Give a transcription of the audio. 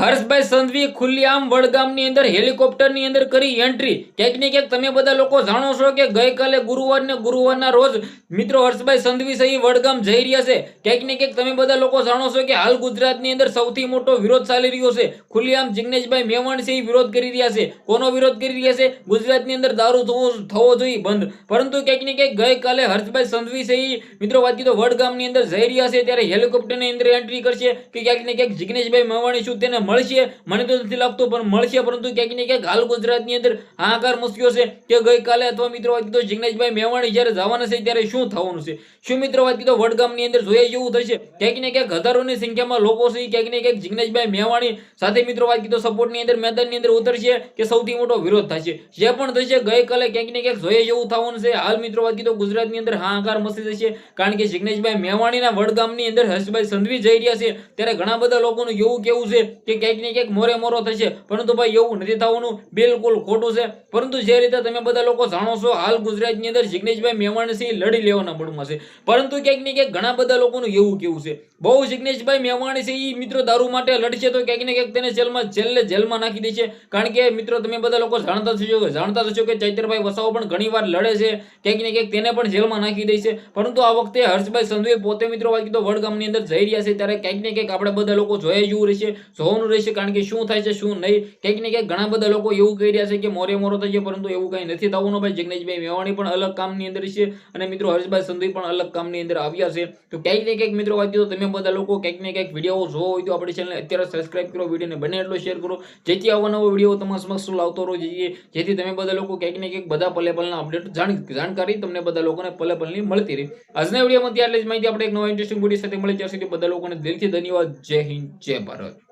હર્ષભાઈ સંધવી ખુલ્લેઆમ વડગામની અંદર હેલિકોપ્ટરની અંદર કરી એન્ટ્રી. ક્યાંક ને ક્યાંક તમે બધા લોકો જાણો છો કે ગઈકાલે ગુરુવાર ને ગુરુવારના રોજ મિત્રો હર્ષભાઈ સંધવી સહી વડગામ જઈ રહ્યા છે. ક્યાંક ને ક્યાંક તમે બધા લોકો જાણો છો કે હાલ ગુજરાતની અંદર સૌથી મોટો વિરોધ ચાલી રહ્યો છે. ખુલ્લેઆમ જિગ્નેશભાઈ મેવાણ છે વિરોધ કરી રહ્યા છે. કોનો વિરોધ કરી રહ્યા છે? ગુજરાતની અંદર દારૂ થવો થવો જોઈએ બંધ. પરંતુ ક્યાંક ને ક્યાંક ગઈકાલે હર્ષભાઈ સંધવી સહી મિત્રો વાત કીધો વડગામની અંદર જઈ રહ્યા છે ત્યારે હેલિકોપ્ટરની અંદર એન્ટ્રી કરશે કે ક્યાંક ને ક્યાંક જિગ્નેશભાઈ મેવાણી શું તેને મળશે. મને તો નથી લાગતું, પણ મળશે. પરંતુ ક્યાંક ને ક્યાંક હાલ ગુજરાતની અંદર હાહાકાર મસ્યો છે કે ગઈકાલે અથવા મિત્રો વાત કીધો જિગ્નેશભાઈ મેવાણી જ્યારે જવાના છે ત્યારે શું થવાનું છે? શું મિત્રો વાત કીધો? વડગામની અંદર જોઈએ જેવું થશે? ક્યાંક ને ક્યાંક હજારોની સંખ્યામાં લોકો છે, ક્યાંક ને ક્યાંક જિગ્નેશભાઈ મેવાણી સાથે મિત્રો વાત કીધો, સપોર્ટની અંદર મેદાનની અંદર ઉતરશે કે સૌથી મોટો વિરોધ થશે? જે પણ થશે, ગઈકાલે ક્યાંક ને ક્યાંક જોઈએ જેવું થવાનું છે. હાલ મિત્રો વાત કીધો, ગુજરાતની અંદર હાહાકાર મસી જશે કારણ કે જિગ્નેશભાઈ મેવાણીના વડગામની અંદર હર્ષભાઈ સંધવી જઈ રહ્યા છે. ત્યારે ઘણા બધા લોકોનું એવું કેવું છે કે ક્યાંક ને ક્યાંક મોરે મોરો થશે. પરંતુ ભાઈ એવું નથી થવાનું. બિલકુલ ખોટું છે. પરંતુ જે રીતે તમે બધા લોકો જાણો છો, હાલ ગુજરાતની અંદર જિગ્નેશભાઈ મેવાણી છે લડી લેવાના મૂડમાં છે. પરંતુ ક્યાંક ને ક્યાંક ઘણા બધા લોકોનું એવું કેવું છે. બહુ જિગ્નેશભાઈ મેવાણી છે મિત્રો દારૂ માટે લડશે તો ક્યાંક ને ક્યાંક તેને જેલમાં છેલ્લે જેલમાં નાખી દેશે. કારણ કે મિત્રો તમે બધા લોકો જાણતા થશો જાણતા થશો કે ચૈતરભાઈ વસાવો પણ ઘણી વાર લડે છે. ક્યાંક ને ક્યાંક તેને પણ જેલમાં નાખી દે છે. પરંતુ આ વખતે હર્ષભાઈ સંધુએ પોતે મિત્રો વાત કીધો વડગામની અંદર જઈ રહ્યા છે. ત્યારે ક્યાંક ને ક્યાંક આપણે બધા લોકો જોઈએ જેવું રહેશે. જોવાનું રહેશે કારણ કે શું થાય છે, શું નહીં. ક્યાંક ઘણા બધા લોકો એવું કહી રહ્યા છે કે મોરે મોરો થશે પરંતુ એવું કંઈ નથી થવાનું ભાઈ, જિગ્નેશભાઈ મેવાણી પણ અલગ કામની અંદર છે અને મિત્રો હર્ષભાઈ સંધવી પણ અલગ કામની અંદર આવ્યા છે. તો ક્યાંક ને ક્યાંક મિત્રો વાત તમે બધા લોકો ક્યાંક ને ક્યાંક વીડિયો જોવો હોય તો આપણી ચેનલને અત્યારે સબસ્ક્રાઇબ કરો, વિડીયોને બને એટલો શેર કરો. જેથી આવો નવો વીડિયો તમારા સમક્ષ લાવતો રહો જઈએ, જેથી તમે બધા લોકો ક્યાંક ને ક્યાંક બધા પલે પલના અપડેટ જાણકારી તમને બધા લોકોને પલે પલની મળતી રહે. આજના વિડીયોમાં ત્યાર જ માહિતી. આપણે એક નવા ઇન્ટરેસ્ટિંગ વીડિયો સાથે મળી ત્યાં સુધી બધા લોકોને દિલથી ધન્યવાદ. જય હિન્દ, જય ભારત.